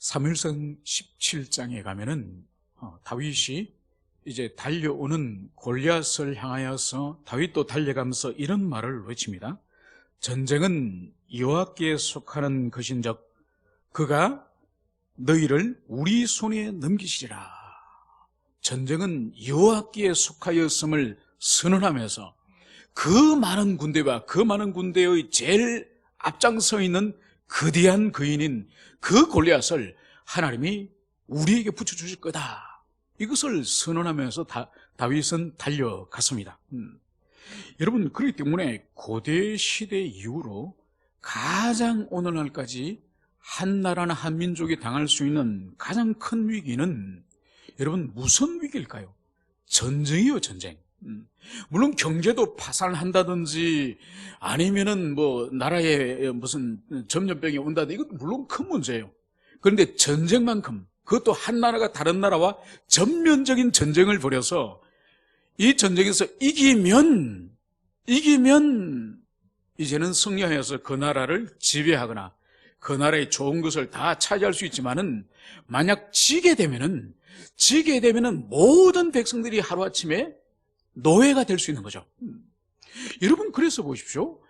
사무엘상 17장에 가면은 어, 다윗이 이제 달려오는 골리앗을 향하여서 다윗도 달려가면서 이런 말을 외칩니다. 전쟁은 여호와께 속하는 것인적 그가 너희를 우리 손에 넘기시리라. 전쟁은 여호와께 속하였음을 선언하면서 그 많은 군대와 그 많은 군대의 제일 앞장서 있는 거대한 거인인 그 골리앗을 하나님이 우리에게 붙여주실 거다. 이것을 선언하면서 다, 다윗은 달려갔습니다. 음. 여러분 그렇기 때문에 고대 시대 이후로 가장 오늘날까지 한 나라나 한 민족이 당할 수 있는 가장 큰 위기는 여러분 무슨 위기일까요? 전쟁이요 전쟁. 음. 물론 경제도 파산한다든지 아니면은 뭐 나라에 무슨 전염병이 온다든지 이것도 물론 큰 문제예요. 그런데 전쟁만큼 그것도 한 나라가 다른 나라와 전면적인 전쟁을 벌여서 이 전쟁에서 이기면 이기면 이제는 승리하여서 그 나라를 지배하거나 그 나라의 좋은 것을 다 차지할 수 있지만은 만약 지게 되면은 지게 되면은 모든 백성들이 하루아침에 노예가 될 수 있는 거죠. 음. 여러분 그래서 보십시오.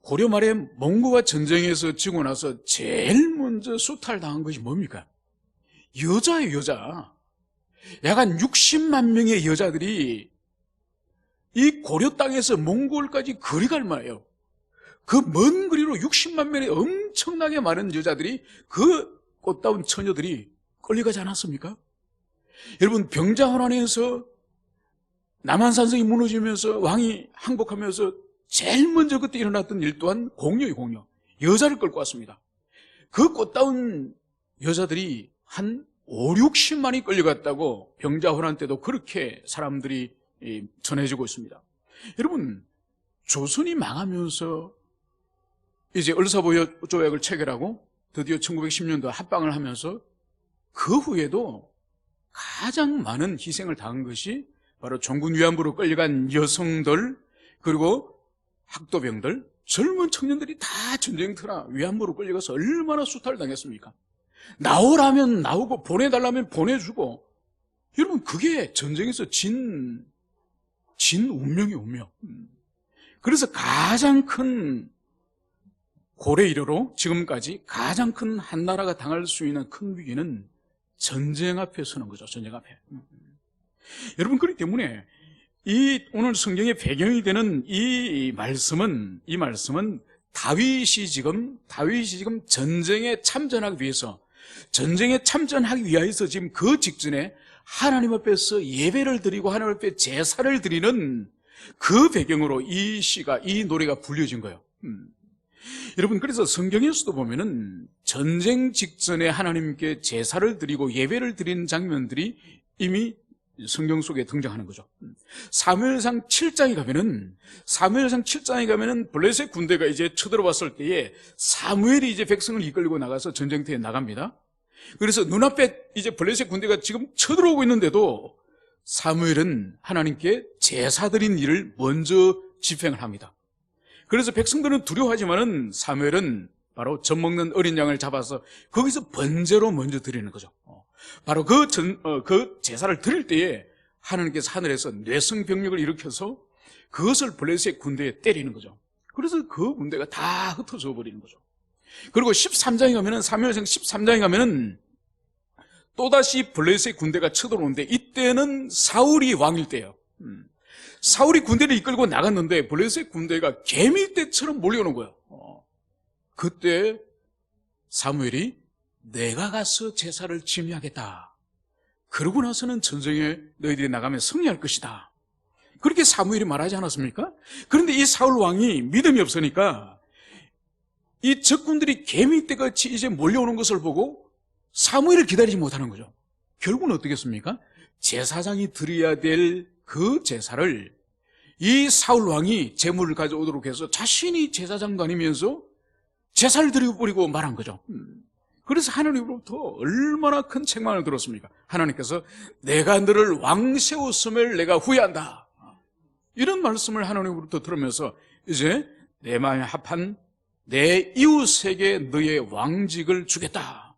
고려 말에 몽고와 전쟁에서 지고 나서 제일 먼저 수탈당한 것이 뭡니까? 여자예요, 여자. 약간 60만 명의 여자들이 이 고려 땅에서 몽골까지 거리 갈 만해요. 그 먼 거리로 60만 명의 엄청나게 많은 여자들이 그 꽃다운 처녀들이 끌려가지 않았습니까? 여러분 병자호란에서 남한산성이 무너지면서 왕이 항복하면서 제일 먼저 그때 일어났던 일 또한 공녀의 공녀 여자를 끌고 왔습니다. 그 꽃다운 여자들이 한 5, 60만이 끌려갔다고 병자호란 때도 그렇게 사람들이 전해지고 있습니다. 여러분 조선이 망하면서 이제 을사보여 조약을 체결하고 드디어 1910년도 합방을 하면서 그 후에도 가장 많은 희생을 당한 것이 바로 종군 위안부로 끌려간 여성들 그리고 학도병들 젊은 청년들이 다 전쟁터라 위안부로 끌려가서 얼마나 수탈 당했습니까? 나오라면 나오고 보내달라면 보내주고 여러분 그게 전쟁에서 진, 진 운명이 운명 그래서 가장 큰 고래 이래로 지금까지 가장 큰 한 나라가 당할 수 있는 큰 위기는 전쟁 앞에 서는 거죠 전쟁 앞에 여러분 그렇기 때문에 이 오늘 성경의 배경이 되는 이 말씀은 이 말씀은 다윗이 지금 다윗이 지금 전쟁에 참전하기 위해서 전쟁에 참전하기 위하여서 지금 그 직전에 하나님 앞에서 예배를 드리고 하나님 앞에 제사를 드리는 그 배경으로 이 시가 이 노래가 불려진 거예요. 음. 여러분 그래서 성경에서도 보면은 전쟁 직전에 하나님께 제사를 드리고 예배를 드리는 장면들이 이미 성경 속에 등장하는 거죠. 사무엘상 7장에 가면은 사무엘상 7장에 가면은 블레셋 군대가 이제 쳐들어왔을 때에 사무엘이 이제 백성을 이끌고 나가서 전쟁터에 나갑니다. 그래서 눈앞에 이제 블레셋 군대가 지금 쳐들어오고 있는데도 사무엘은 하나님께 제사 드린 일을 먼저 집행을 합니다. 그래서 백성들은 두려워하지만은 사무엘은 바로 젖 먹는 어린 양을 잡아서 거기서 번제로 먼저 드리는 거죠. 바로 그, 전, 어, 그 제사를 드릴 때에 하나님께서 하늘에서 뇌성 병력을 일으켜서 그것을 블레셋 군대에 때리는 거죠. 그래서 그 군대가 다 흩어져 버리는 거죠. 그리고 13장에 가면은, 사무엘상 13장에 가면은 또다시 블레셋 군대가 쳐들어오는데 이때는 사울이 왕일 때예요. 음. 사울이 군대를 이끌고 나갔는데 블레셋 군대가 개미떼처럼 몰려오는 거예요. 어. 그때 사무엘이 내가 가서 제사를 침미하겠다. 그러고 나서는 전쟁에 너희들이 나가면 승리할 것이다. 그렇게 사무엘이 말하지 않았습니까? 그런데 이 사울 왕이 믿음이 없으니까 이 적군들이 개미떼같이 이제 몰려오는 것을 보고 사무엘을 기다리지 못하는 거죠. 결국은 어떻겠습니까? 제사장이 드려야 될 그 제사를 이 사울 왕이 제물을 가져오도록 해서 자신이 제사장 다니면서 제사를 드려버리고 말한 거죠. 음. 그래서 하나님으로부터 얼마나 큰 책망을 들었습니까? 하나님께서 내가 너를 왕 세웠음을 내가 후회한다. 이런 말씀을 하나님으로부터 들으면서 이제 내 마음에 합한 내 이웃에게 너의 왕직을 주겠다.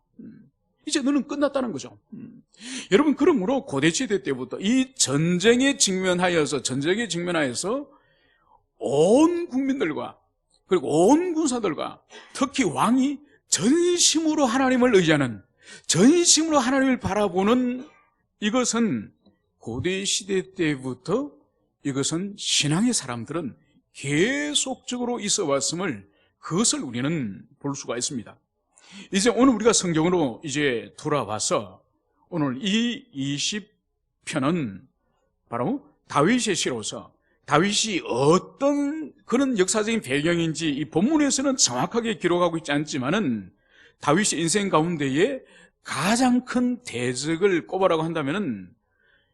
이제 너는 끝났다는 거죠. 음. 여러분 그러므로 고대 시대 때부터 이 전쟁에 직면하여서 전쟁에 직면하여서 온 국민들과 그리고 온 군사들과 특히 왕이 전심으로 하나님을 의지하는 전심으로 하나님을 바라보는 이것은 고대 시대 때부터 이것은 신앙의 사람들은 계속적으로 있어 왔음을 그것을 우리는 볼 수가 있습니다. 이제 오늘 우리가 성경으로 이제 돌아와서 오늘 이 20편은 바로 다윗의 시로서 다윗이 어떤 그런 역사적인 배경인지 이 본문에서는 정확하게 기록하고 있지 않지만은 다윗의 인생 가운데에 가장 큰 대적을 꼽아라고 한다면은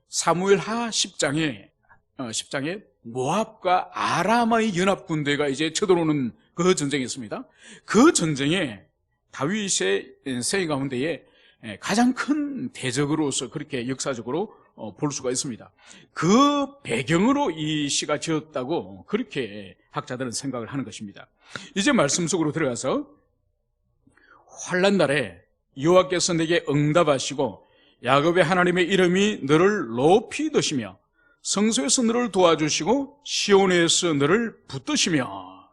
사무엘 하 10장에 어, 10장에 모압과 아람의 연합 군대가 이제 쳐들어오는 그 전쟁이 있습니다. 그 전쟁에 다윗의 인생 가운데에 가장 큰 대적으로서 그렇게 역사적으로 어, 볼 수가 있습니다. 그 배경으로 이 시가 지었다고 그렇게 학자들은 생각을 하는 것입니다. 이제 말씀 속으로 들어가서 환란 날에 여호와께서 내게 응답하시고 야곱의 하나님의 이름이 너를 높이 드시며 성소에서 너를 도와주시고 시온에서 너를 붙드시며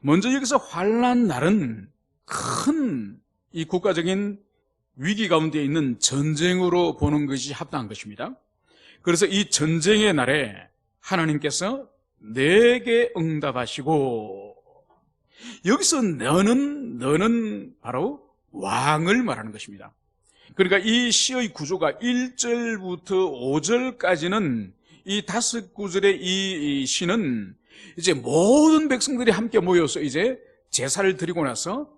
먼저 여기서 환란 날은 큰 이 국가적인 위기 가운데 있는 전쟁으로 보는 것이 합당한 것입니다. 그래서 이 전쟁의 날에 하나님께서 내게 응답하시고 여기서 너는 너는 바로 왕을 말하는 것입니다. 그러니까 이 시의 구조가 1절부터 5절까지는 이 다섯 구절의 이 시는 이제 모든 백성들이 함께 모여서 이제 제사를 드리고 나서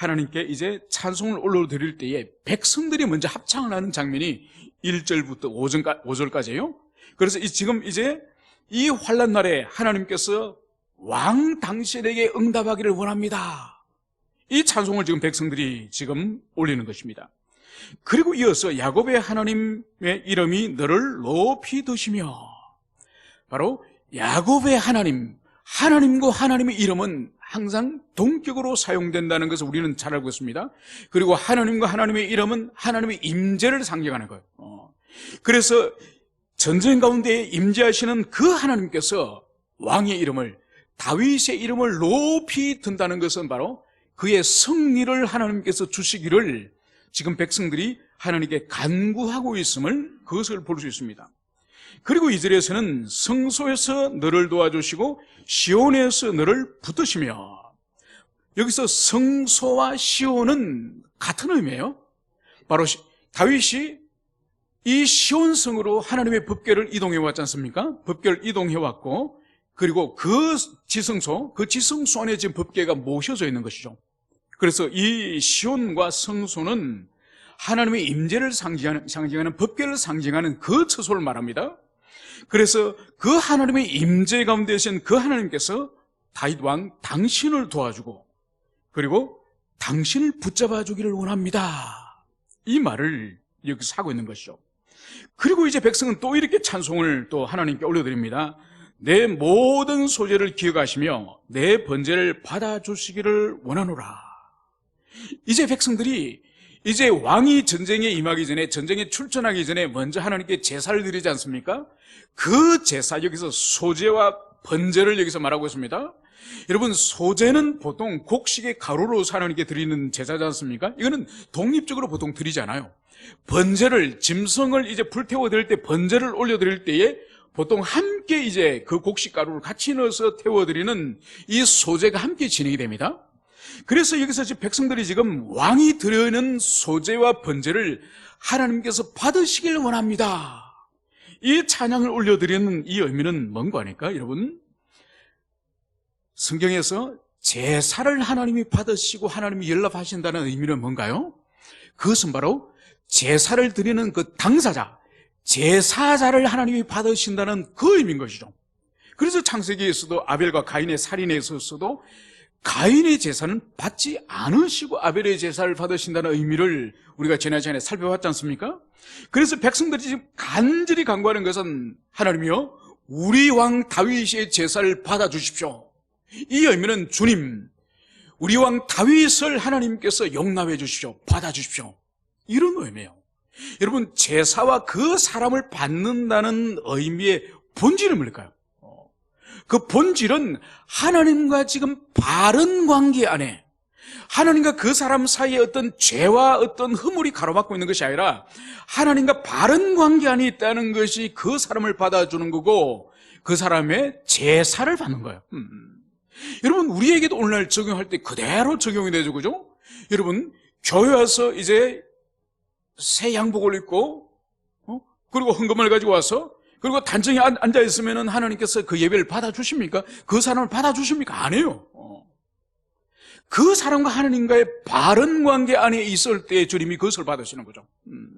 하나님께 이제 찬송을 올려드릴 때에 백성들이 먼저 합창을 하는 장면이 1절부터 5절까지예요. 그래서 지금 이제 이 환란 날에 하나님께서 왕 당신에게 응답하기를 원합니다. 이 찬송을 지금 백성들이 지금 올리는 것입니다. 그리고 이어서 야곱의 하나님의 이름이 너를 높이 드시며 바로 야곱의 하나님, 하나님과 하나님의 이름은 항상 동격으로 사용된다는 것을 우리는 잘 알고 있습니다. 그리고 하나님과 하나님의 이름은 하나님의 임재를 상징하는 거예요. 어. 그래서 전쟁 가운데 임재하시는 그 하나님께서 왕의 이름을 다윗의 이름을 높이 든다는 것은 바로 그의 승리를 하나님께서 주시기를 지금 백성들이 하나님께 간구하고 있음을 그것을 볼 수 있습니다. 그리고 이절에서는 성소에서 너를 도와주시고 시온에서 너를 붙드시며 여기서 성소와 시온은 같은 의미예요. 바로 다윗이 이 시온성으로 하나님의 법궤를 이동해 왔지 않습니까? 법궤를 이동해 왔고 그리고 그 지성소, 그 지성소 안에 지금 법궤가 모셔져 있는 것이죠. 그래서 이 시온과 성소는 하나님의 임재를 상징하는, 상징하는 법궤를 상징하는 그 처소를 말합니다. 그래서 그 하나님의 임재 가운데 계신 그 하나님께서 다윗 왕 당신을 도와주고 그리고 당신을 붙잡아 주기를 원합니다. 이 말을 여기서 하고 있는 것이죠. 그리고 이제 백성은 또 이렇게 찬송을 또 하나님께 올려드립니다. 내 모든 소재를 기억하시며 내 번제를 받아주시기를 원하노라. 이제 백성들이 이제 왕이 전쟁에 임하기 전에 전쟁에 출전하기 전에 먼저 하나님께 제사를 드리지 않습니까? 그 제사 여기서 소제와 번제를 여기서 말하고 있습니다. 여러분 소제는 보통 곡식의 가루로 하나님께 드리는 제사지 않습니까? 이거는 독립적으로 보통 드리지 않아요. 번제를 짐승을 이제 불태워 드릴 때 번제를 올려 드릴 때에 보통 함께 이제 그 곡식 가루를 같이 넣어서 태워 드리는 이 소제가 함께 진행이 됩니다. 그래서 여기서 지금 백성들이 지금 왕이 드리는 소제와 번제를 하나님께서 받으시길 원합니다. 이 찬양을 올려드리는 이 의미는 뭔가 하니까 여러분 성경에서 제사를 하나님이 받으시고 하나님이 연락하신다는 의미는 뭔가요? 그것은 바로 제사를 드리는 그 당사자, 제사자를 하나님이 받으신다는 그 의미인 것이죠. 그래서 창세기에서도 아벨과 가인의 살인에 있어서도 가인의 제사는 받지 않으시고 아벨의 제사를 받으신다는 의미를 우리가 지난 시간에 살펴봤지 않습니까? 그래서 백성들이 지금 간절히 간구하는 것은 하나님이요 우리 왕 다윗의 제사를 받아주십시오 이 의미는 주님 우리 왕 다윗을 하나님께서 용납해 주십시오 받아주십시오 이런 의미예요. 여러분 제사와 그 사람을 받는다는 의미의 본질은 뭘까요? 어, 그 본질은 하나님과 지금 바른 관계 안에 하나님과 그 사람 사이에 어떤 죄와 어떤 허물이 가로막고 있는 것이 아니라 하나님과 바른 관계 안에 있다는 것이 그 사람을 받아주는 거고 그 사람의 제사를 받는 거예요. 음. 여러분 우리에게도 오늘날 적용할 때 그대로 적용이 되죠, 그죠? 여러분 교회 와서 이제 새 양복을 입고 어? 그리고 헌금을 가지고 와서 그리고 단정히 앉- 앉아 있으면 하나님께서 그 예배를 받아 주십니까? 그 사람을 받아 주십니까? 안 해요. 어. 그 사람과 하나님과의 바른 관계 안에 있을 때 주님이 그것을 받으시는 거죠. 음.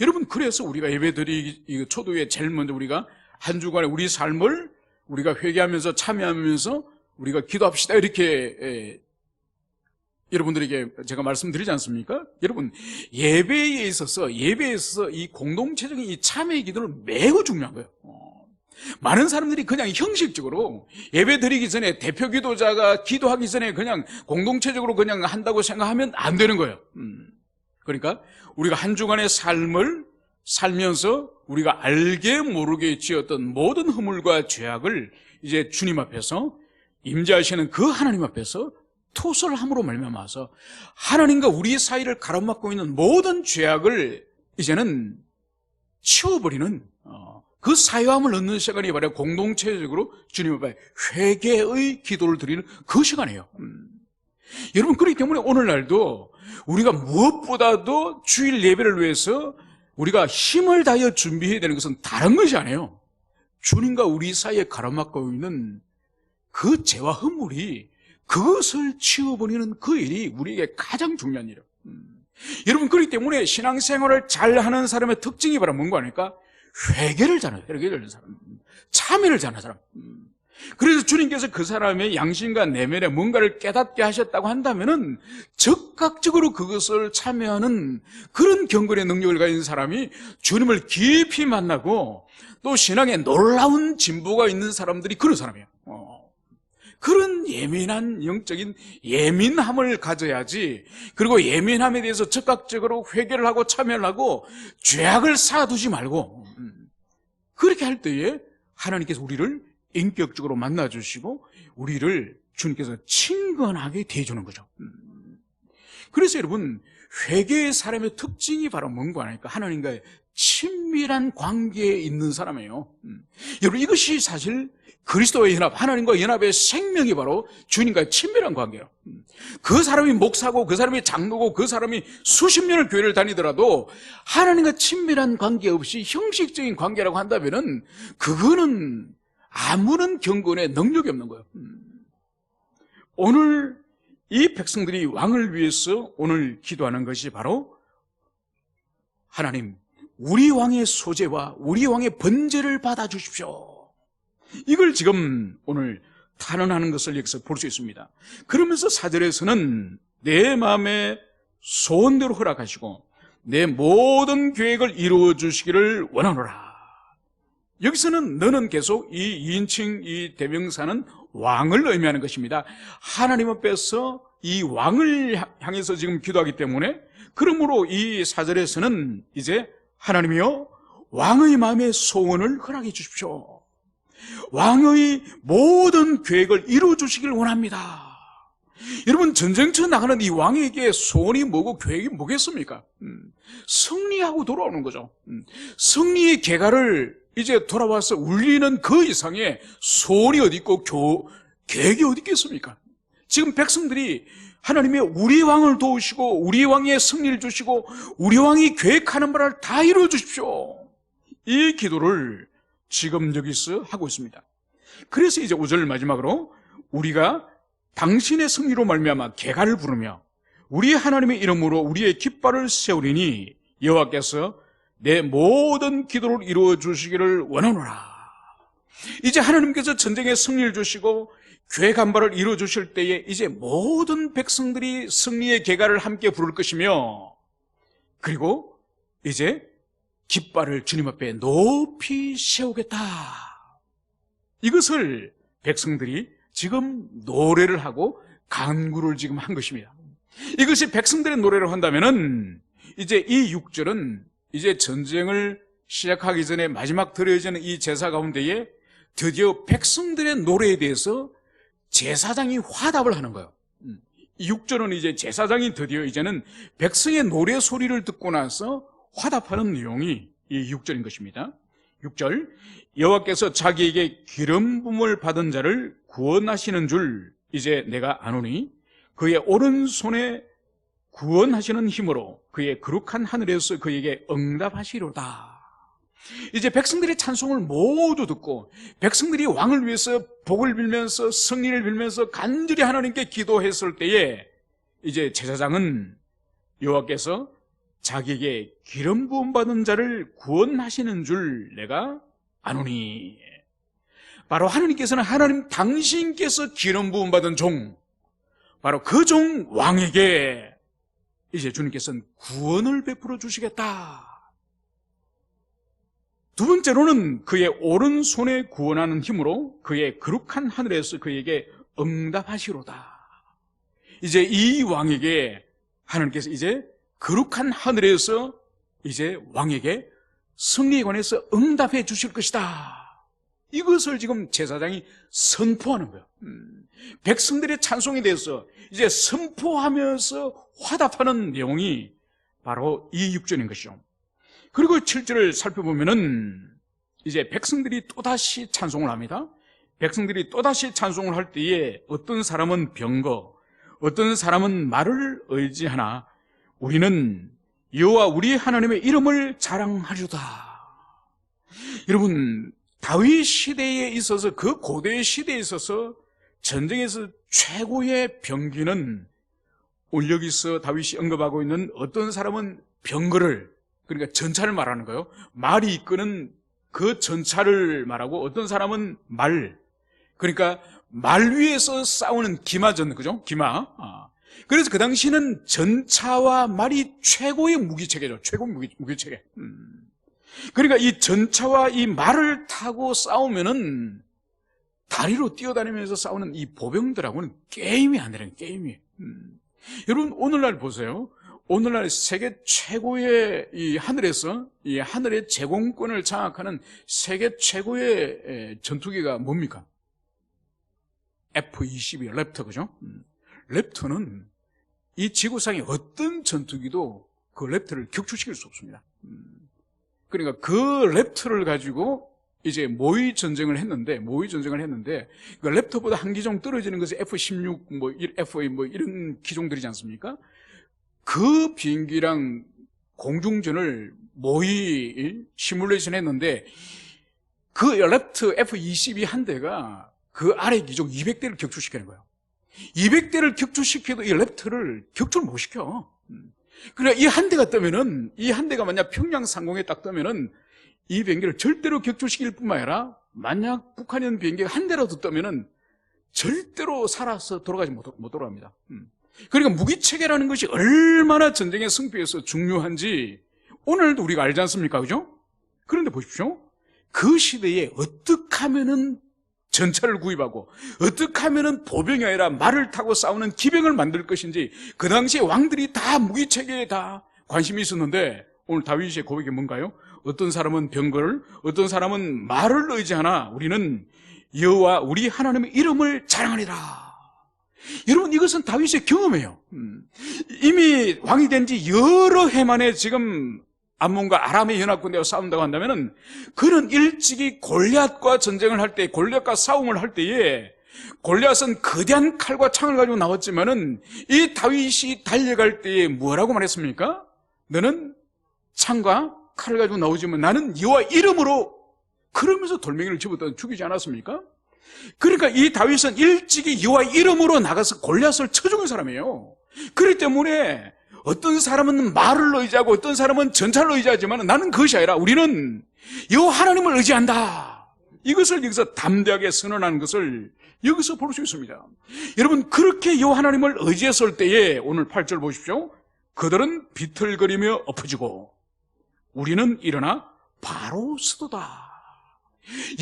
여러분 그래서 우리가 예배드리 이 초도에 제일 먼저 우리가 한 주간의 우리 삶을 우리가 회개하면서 참여하면서 우리가 기도합시다 이렇게 에, 여러분들에게 제가 말씀드리지 않습니까? 여러분 예배에 있어서 예배에 있어서 이 공동체적인 이 참회 기도는 매우 중요한 거예요. 어. 많은 사람들이 그냥 형식적으로 예배 드리기 전에 대표 기도자가 기도하기 전에 그냥 공동체적으로 그냥 한다고 생각하면 안 되는 거예요. 음. 그러니까 우리가 한 주간의 삶을 살면서 우리가 알게 모르게 지었던 모든 허물과 죄악을 이제 주님 앞에서 임재하시는 그 하나님 앞에서 토설함으로 말미암아서 하나님과 우리 사이를 가로막고 있는 모든 죄악을 이제는 치워버리는 어, 그 사유함을 얻는 시간이 바로 공동체적으로 주님 앞에 회개의 기도를 드리는 그 시간이에요. 음. 여러분 그렇기 때문에 오늘날도 우리가 무엇보다도 주일 예배를 위해서 우리가 힘을 다하여 준비해야 되는 것은 다른 것이 아니에요. 주님과 우리 사이에 가로막고 있는 그 죄와 허물이 그것을 치워버리는 그 일이 우리에게 가장 중요한 일이에요. 음. 여러분 그렇기 때문에 신앙생활을 잘하는 사람의 특징이 바로 뭔가 하니까 회개를 잘하는 회개를 사람, 참회를 잘하는 사람. 음. 그래서 주님께서 그 사람의 양심과 내면에 뭔가를 깨닫게 하셨다고 한다면은 적극적으로 그것을 참여하는 그런 경건의 능력을 가진 사람이 주님을 깊이 만나고 또 신앙에 놀라운 진보가 있는 사람들이 그런 사람이에요. 어. 그런 예민한 영적인 예민함을 가져야지 그리고 예민함에 대해서 적극적으로 회개를 하고 참여를 하고 죄악을 쌓아두지 말고 음. 그렇게 할 때에 하나님께서 우리를 인격적으로 만나주시고 우리를 주님께서 친근하게 대해주는 거죠. 음. 그래서 여러분 회개의 사람의 특징이 바로 뭔가 하니까 하나님과의 친 밀한 관계에 있는 사람이에요. 음. 여러분 이것이 사실 그리스도의 연합, 하나님과 연합의 생명이 바로 주님과의 친밀한 관계예요. 음. 그 사람이 목사고 그 사람이 장로고 그 사람이 수십 년을 교회를 다니더라도 하나님과 친밀한 관계 없이 형식적인 관계라고 한다면은 그거는 아무런 경건에 능력이 없는 거예요. 음. 오늘 이 백성들이 왕을 위해서 오늘 기도하는 것이 바로 하나님, 우리 왕의 소재와 우리 왕의 번제를 받아주십시오. 이걸 지금 오늘 탄원하는 것을 여기서 볼 수 있습니다. 그러면서 사절에서는 내 마음의 소원대로 허락하시고 내 모든 계획을 이루어 주시기를 원하노라. 여기서는 너는 계속 이 2인칭 이 대명사는 왕을 의미하는 것입니다. 하나님 앞에서 이 왕을 향해서 지금 기도하기 때문에 그러므로 이 사절에서는 이제 하나님이여 왕의 마음의 소원을 허락해 주십시오. 왕의 모든 계획을 이루어 주시길 원합니다. 여러분 전쟁터 나가는 이 왕에게 소원이 뭐고 계획이 뭐겠습니까? 음, 승리하고 돌아오는 거죠. 음, 승리의 계가를 이제 돌아와서 울리는 그 이상의 소원이 어디 있고 교, 계획이 어디 있겠습니까? 지금 백성들이 하나님의 우리 왕을 도우시고 우리 왕의 승리를 주시고 우리 왕이 계획하는 바를 다 이루어 주십시오. 이 기도를 지금 여기서 하고 있습니다. 그래서 이제 5절 마지막으로 우리가 당신의 승리로 말미암아 개가를 부르며 우리 하나님의 이름으로 우리의 깃발을 세우리니 여호와께서 내 모든 기도를 이루어 주시기를 원하노라. 이제 하나님께서 전쟁의 승리를 주시고 계획 한 발을 이루어 주실 때에 이제 모든 백성들이 승리의 개가를 함께 부를 것이며 그리고 이제 깃발을 주님 앞에 높이 세우겠다. 이것을 백성들이 지금 노래를 하고 간구를 지금 한 것입니다. 이것이 백성들의 노래를 한다면은 이제 이 6절은 이제 전쟁을 시작하기 전에 마지막 드려지는 이 제사 가운데에 드디어 백성들의 노래에 대해서 제사장이 화답을 하는 거예요. 음. 이 6절은 이제 제사장이 드디어 이제는 백성의 노래 소리를 듣고 나서 화답하는 내용이 이 6절인 것입니다. 6절 여호와께서 자기에게 기름 부음을 받은 자를 구원하시는 줄 이제 내가 아노니 그의 오른손에 구원하시는 힘으로 그의 거룩한 하늘에서 그에게 응답하시로다. 이제 백성들의 찬송을 모두 듣고 백성들이 왕을 위해서 복을 빌면서 승리를 빌면서 간절히 하나님께 기도했을 때에 이제 제사장은 여호와께서 자기에게 기름 부음 받은 자를 구원하시는 줄 내가 아노니 바로 하나님께서는 하나님 당신께서 기름 부음 받은 종 바로 그 종 왕에게 이제 주님께서는 구원을 베풀어 주시겠다. 두 번째로는 그의 오른손에 구원하는 힘으로 그의 거룩한 하늘에서 그에게 응답하시로다. 이제 이 왕에게 하나님께서 이제 거룩한 하늘에서 이제 왕에게 승리에 관해서 응답해 주실 것이다. 이것을 지금 제사장이 선포하는 거예요. 음, 백성들의 찬송에 대해서 이제 선포하면서 화답하는 내용이 바로 이 6절인 것이죠. 그리고 7절을 살펴보면은 이제 백성들이 또다시 찬송을 합니다. 백성들이 또다시 찬송을 할 때에 어떤 사람은 병거, 어떤 사람은 말을 의지하나 우리는 여호와 우리 하나님의 이름을 자랑하려다. 여러분 다윗 시대에 있어서 그 고대 시대에 있어서 전쟁에서 최고의 병기는 오늘 여기서 다윗이 언급하고 있는 어떤 사람은 병거를 그러니까 전차를 말하는 거예요. 말이 이끄는 그 전차를 말하고 어떤 사람은 말 그러니까 말 위에서 싸우는 기마전 그죠? 기마. 아. 그래서 그 당시는 전차와 말이 최고의 무기체계죠. 최고 무기, 무기체계. 음. 그러니까 이 전차와 이 말을 타고 싸우면은 다리로 뛰어다니면서 싸우는 이 보병들하고는 게임이 안 되는 게임이. 음. 여러분 오늘날 보세요. 오늘날 세계 최고의 이 하늘에서 이 하늘의 제공권을 장악하는 세계 최고의 에, 전투기가 뭡니까? F-22 랩터 그죠? 음. 랩터는 이 지구상의 어떤 전투기도 그 랩터를 격추시킬 수 없습니다. 음. 그러니까 그 랩터를 가지고 이제 모의 전쟁을 했는데 모의 전쟁을 했는데 그 랩터보다 한 기종 떨어지는 것이 F-16 뭐 F-A 뭐 이런 기종들이지 않습니까? 그 비행기랑 공중전을 모의 시뮬레이션 했는데 그 랩터 F-22 한 대가 그 아래 기종 200대를 격추시키는 거예요. 200대를 격추시켜도 이 랩터를 격추를 못 시켜. 그러니까 이 한 대가 뜨면은 이 한 대가 만약 평양 상공에 딱 뜨면은 이 비행기를 절대로 격추시킬 뿐만 아니라 만약 북한인 비행기가 한 대라도 뜨면은 절대로 살아서 돌아가지 못, 못 돌아갑니다. 음. 그러니까 무기체계라는 것이 얼마나 전쟁의 승패에서 중요한지 오늘도 우리가 알지 않습니까? 그죠? 그런데 보십시오. 그 시대에 어떻게 하면은 전차를 구입하고 어떻게 하면은 보병이 아니라 말을 타고 싸우는 기병을 만들 것인지 그 당시에 왕들이 다 무기체계에 다 관심이 있었는데 오늘 다윗의 고백이 뭔가요? 어떤 사람은 병거를 어떤 사람은 말을 의지하나 우리는 여호와 우리 하나님의 이름을 자랑하리라. 여러분 이것은 다윗의 경험이에요. 음. 이미 왕이 된 지 여러 해 만에 지금 암몬과 아람의 연합군대와 싸운다고 한다면은 그는 일찍이 골리앗과 전쟁을 할 때, 골리앗과 싸움을 할 때에 골리앗은 거대한 칼과 창을 가지고 나왔지만은 이 다윗이 달려갈 때에 뭐라고 말했습니까? 너는 창과 칼을 가지고 나오지만 나는 여호와 이름으로 그러면서 돌멩이를 집었다 죽이지 않았습니까? 그러니까 이 다윗은 일찍이 여호와 이름으로 나가서 골리앗을 쳐 죽은 사람이에요. 그렇기 때문에 어떤 사람은 말을 의지하고 어떤 사람은 전차를 의지하지만 나는 그것이 아니라 우리는 여호와 하나님을 의지한다. 이것을 여기서 담대하게 선언하는 것을 여기서 볼 수 있습니다. 여러분 그렇게 여호와 하나님을 의지했을 때에 오늘 8절 보십시오. 그들은 비틀거리며 엎어지고 우리는 일어나 바로 서도다.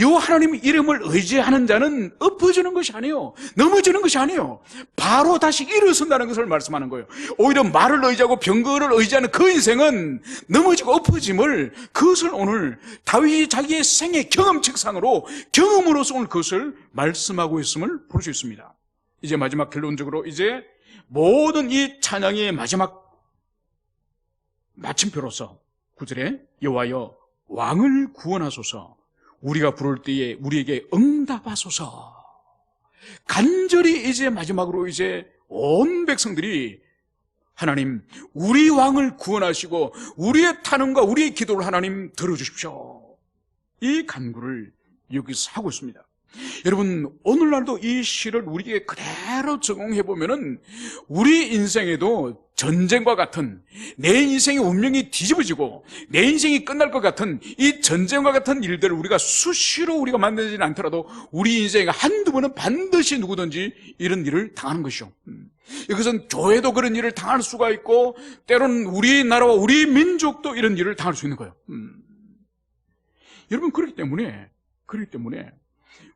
여호와 하나님 이름을 의지하는 자는 엎어지는 것이 아니에요. 넘어지는 것이 아니에요. 바로 다시 일어선다는 것을 말씀하는 거예요. 오히려 말을 의지하고 병거를 의지하는 그 인생은 넘어지고 엎어짐을 그것을 오늘 다윗이 자기의 생의 경험 책상으로 경험으로서 오늘 그것을 말씀하고 있음을 볼 수 있습니다. 이제 마지막 결론적으로 이제 모든 이 찬양의 마지막 마침표로서 구절에 여호와여 왕을 구원하소서 우리가 부를 때에 우리에게 응답하소서. 간절히 이제 마지막으로 이제 온 백성들이 하나님 우리 왕을 구원하시고 우리의 탄원과 우리의 기도를 하나님 들어주십시오. 이 간구를 여기서 하고 있습니다 여러분 오늘날도 이 시를 우리에게 그대로 적용해 보면은 우리 인생에도 전쟁과 같은 내 인생의 운명이 뒤집어지고 내 인생이 끝날 것 같은 이 전쟁과 같은 일들을 우리가 수시로 우리가 만나지는 않더라도 우리 인생에 한두 번은 반드시 누구든지 이런 일을 당하는 것이죠. 음. 이것은 교회도 그런 일을 당할 수가 있고 때로는 우리나라와 우리 민족도 이런 일을 당할 수 있는 거예요. 음. 여러분 그렇기 때문에 그렇기 때문에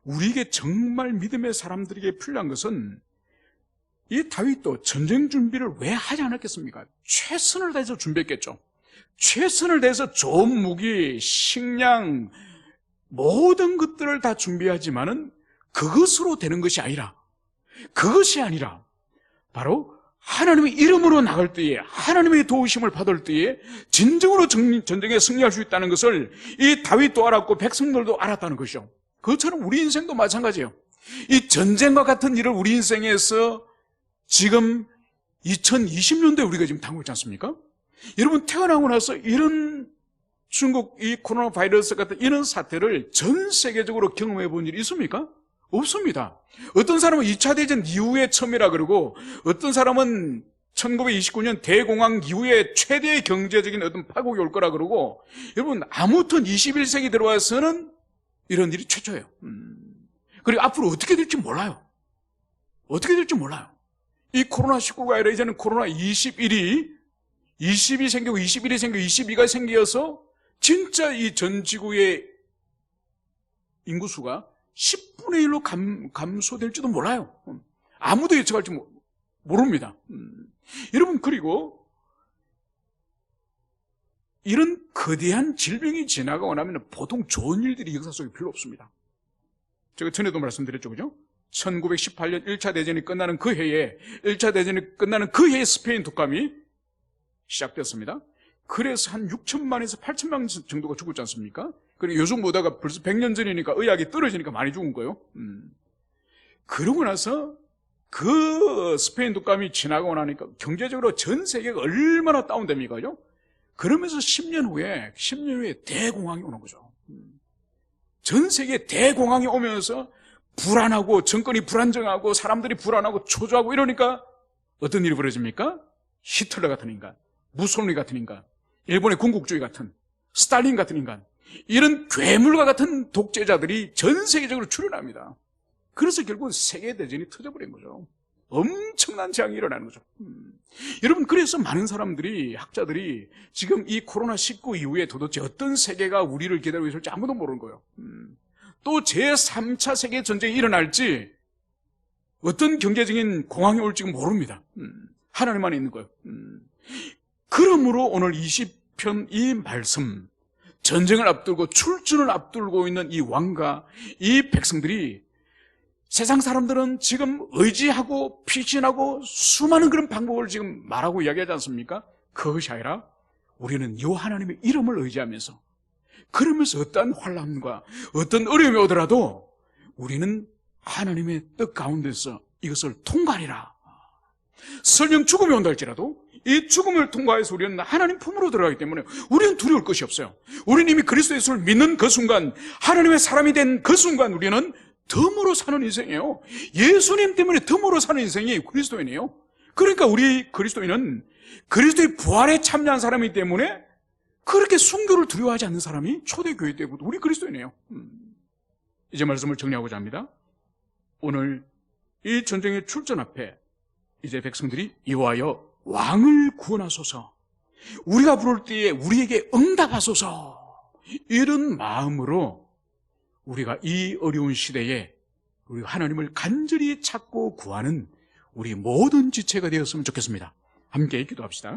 우리에게 정말 믿음의 사람들에게 필요한 것은 이 다윗도 전쟁 준비를 왜 하지 않았겠습니까? 최선을 다해서 준비했겠죠. 최선을 다해서 좋은 무기, 식량, 모든 것들을 다 준비하지만은 그것으로 되는 것이 아니라, 그것이 아니라, 바로 하나님의 이름으로 나갈 때에, 하나님의 도우심을 받을 때에, 진정으로 정- 전쟁에 승리할 수 있다는 것을 이 다윗도 알았고 백성들도 알았다는 것이죠. 그것처럼 우리 인생도 마찬가지예요. 이 전쟁과 같은 일을 우리 인생에서 지금 2020년도에 우리가 지금 당하고 있지 않습니까? 여러분 태어나고 나서 이런 중국 이 코로나 바이러스 같은 이런 사태를 전 세계적으로 경험해 본 일이 있습니까? 없습니다. 어떤 사람은 2차 대전 이후에 처음이라 그러고 어떤 사람은 1929년 대공황 이후에 최대의 경제적인 어떤 파국이 올 거라 그러고 여러분 아무튼 21세기 들어와서는 이런 일이 최초예요. 음. 그리고 앞으로 어떻게 될지 몰라요. 어떻게 될지 몰라요. 이 코로나19가 아니라 이제는 코로나 21이 20이 생기고 21이 생기고 22가 생겨서 진짜 이 전 지구의 인구수가 10분의 1로 감, 감소될지도 몰라요. 음. 아무도 예측할지 모- 모릅니다. 음. 여러분 그리고 이런 거대한 질병이 지나가고 나면 보통 좋은 일들이 역사 속에 별로 없습니다. 제가 전에도 말씀드렸죠, 그죠? 1918년 1차 대전이 끝나는 그 해에, 1차 대전이 끝나는 그 해에 스페인 독감이 시작됐습니다. 그래서 한 6천만에서 8천만 정도가 죽었지 않습니까? 그리고 요즘 보다가 벌써 100년 전이니까 의학이 떨어지니까 많이 죽은 거예요. 음. 그러고 나서 그 스페인 독감이 지나고 나니까 경제적으로 전 세계가 얼마나 다운됩니까? 그죠? 그러면서 10년 후에, 10년 후에 대공황이 오는 거죠. 음. 전 세계 대공황이 오면서 불안하고 정권이 불안정하고 사람들이 불안하고 초조하고 이러니까 어떤 일이 벌어집니까? 히틀러 같은 인간, 무솔리 같은 인간, 일본의 군국주의 같은, 스탈린 같은 인간, 이런 괴물과 같은 독재자들이 전 세계적으로 출현합니다. 그래서 결국 세계대전이 터져버린 거죠. 엄청난 재앙이 일어나는 거죠. 음. 여러분, 그래서 많은 사람들이, 학자들이 지금 이 코로나 19 이후에 도대체 어떤 세계가 우리를 기다리고 있을지 아무도 모르는 거예요. 음. 또 제3차 세계 전쟁이 일어날지 어떤 경제적인 공황이 올지 모릅니다. 음. 하나님만 있는 거예요. 음. 그러므로 오늘 20편 이 말씀, 전쟁을 앞두고 출전을 앞두고 있는 이 왕과 이 백성들이 세상 사람들은 지금 의지하고 피신하고 수많은 그런 방법을 지금 말하고 이야기하지 않습니까? 그것이 아니라 우리는 요 하나님의 이름을 의지하면서 그러면서 어떠한 환란과 어떤 어려움이 오더라도 우리는 하나님의 뜻 가운데서 이것을 통과하리라. 설령 죽음이 온다 할지라도 이 죽음을 통과해서 우리는 하나님 품으로 들어가기 때문에 우리는 두려울 것이 없어요. 우리는 이미 그리스도 예수를 믿는 그 순간 하나님의 사람이 된 그 순간 우리는 덤으로 사는 인생이에요. 예수님 때문에 덤으로 사는 인생이 그리스도인이에요. 그러니까 우리 그리스도인은 그리스도의 부활에 참여한 사람이기 때문에 그렇게 순교를 두려워하지 않는 사람이 초대교회 때부터 우리 그리스도인이에요. 음. 이제 말씀을 정리하고자 합니다. 오늘 이 전쟁의 출전 앞에 이제 백성들이 이와여 왕을 구원하소서 우리가 부를 때에 우리에게 응답하소서 이런 마음으로 우리가 이 어려운 시대에 우리 하나님을 간절히 찾고 구하는 우리 모든 지체가 되었으면 좋겠습니다. 함께 기도합시다.